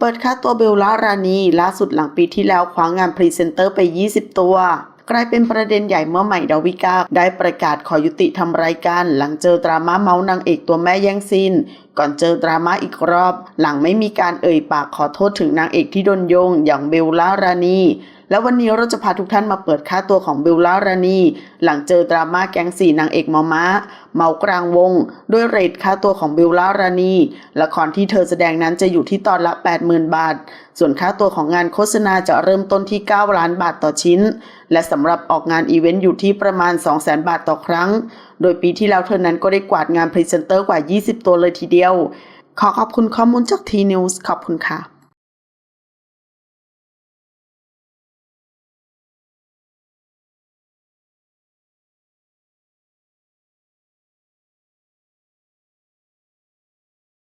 เปิดค่าตัวเบลล่ารานีล่าสุดหลังปีที่แล้วคว้างงานพรีเซนเตอร์ไป 20 ตัว กลายเป็นประเด็นใหญ่เมื่อใหม่ดาวิกา ได้ประกาศขอยุติทำรายการ หลังเจอดราม่าเมาส์นางเอกตัวแม่แย่งซีนก่อนเจอดราม่าอีกรอบ หลังไม่มีการเอ่ยปากขอโทษถึงนางเอกที่โดนโยงอย่างเบลล่ารานี แล้ววันนี้เราจะพาทุกท่านมาเปิดค่าตัวของเบลล่ารานีหลังเจอดราม่าแก๊งสี่นางเอกมอม้า เมากลางวง ด้วยเรทค่าตัวของเบลล่ารานีละครที่เธอแสดงนั้นจะอยู่ที่ตอนละ 80,000 บาท ส่วนค่าตัวของงานโฆษณาจะเริ่มต้นที่ 9 ล้านบาทต่อชิ้น และสำหรับออกงานอีเวนต์อยู่ที่ประมาณ 200,000 บาทต่อครั้ง โดยปีที่แล้วเธอนั้นก็ได้กวาดงานพรีเซนเตอร์กว่า 20 ตัวเลยทีเดียว ขอขอบคุณข้อมูลจากทีนิวส์ขอบคุณค่ะ